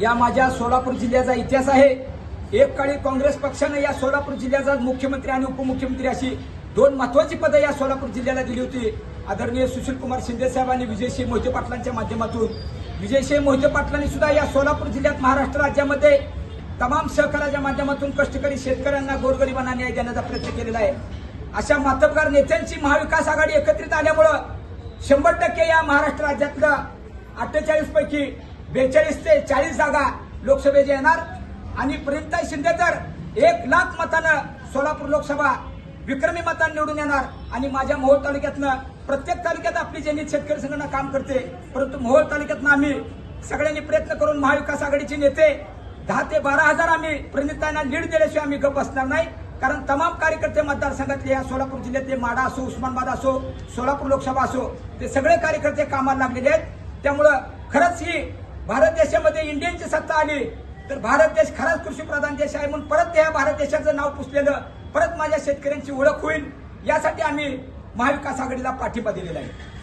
या माझ्या सोलापूर जिल्ह्याचा इतिहास आहे. एक काळी काँग्रेस पक्षानं या सोलापूर जिल्ह्याचा मुख्यमंत्री आणि उपमुख्यमंत्री अशी दोन महत्वाची पदं या सोलापूर जिल्ह्याला दिली होती. आदरणीय सुशील कुमार शिंदे साहेब आणि विजयसिंह मोहिते पाटलांच्या माध्यमातून. विजयसिंह मोहिते पाटलांनी सुद्धा या सोलापूर जिल्ह्यात महाराष्ट्र राज्यामध्ये तमाम सहकाराच्या माध्यमातून कष्टकरी शेतकऱ्यांना गोरगरिबांना न्याय देण्याचा प्रयत्न केलेला आहे. अशा मातबगार नेत्यांची महाविकास आघाडी एकत्रित आल्यामुळं शंभर टक्के या महाराष्ट्र राज्यातलं अठ्ठेचाळीस पैकी बेचाळीस ते चाळीस जागा लोकसभेच्या येणार. आणि प्रेमताई शिंदे तर एक लाख मतानं सोलापूर लोकसभा विक्रमी मतानं निवडून येणार. आणि माझ्या मोहोळ तालुक्यातनं प्रत्येक तालुक्यात आपली ज्यांनी शेतकरी संघटना काम करते परंतु मोहोळ तालुक्यातनं आम्ही सगळ्यांनी प्रयत्न करून महाविकास आघाडीचे नेते दहा ते बारा हजार आम्ही प्रणितांना लीड दिल्याशिवाय आम्ही गप बसणार नाही. कारण तमाम कार्यकर्ते मतदारसंघातले या सोलापूर जिल्ह्यातले माडा असो उस्मानाबाद असो सोलापूर लोकसभा असो ते सगळे कार्यकर्ते कामाला लागलेले आहेत. त्यामुळं खरंच ही भारत देशामध्ये इंडियनची सत्ता आली तर भारत देश खराच कृषी प्रधान देश आहे म्हणून परत या भारत देशाचं नाव पुसलेलं परत माझ्या शेतकऱ्यांची ओळख होईल यासाठी आम्ही महाविकास आघाडीला पाठिंबा दिलेला आहे.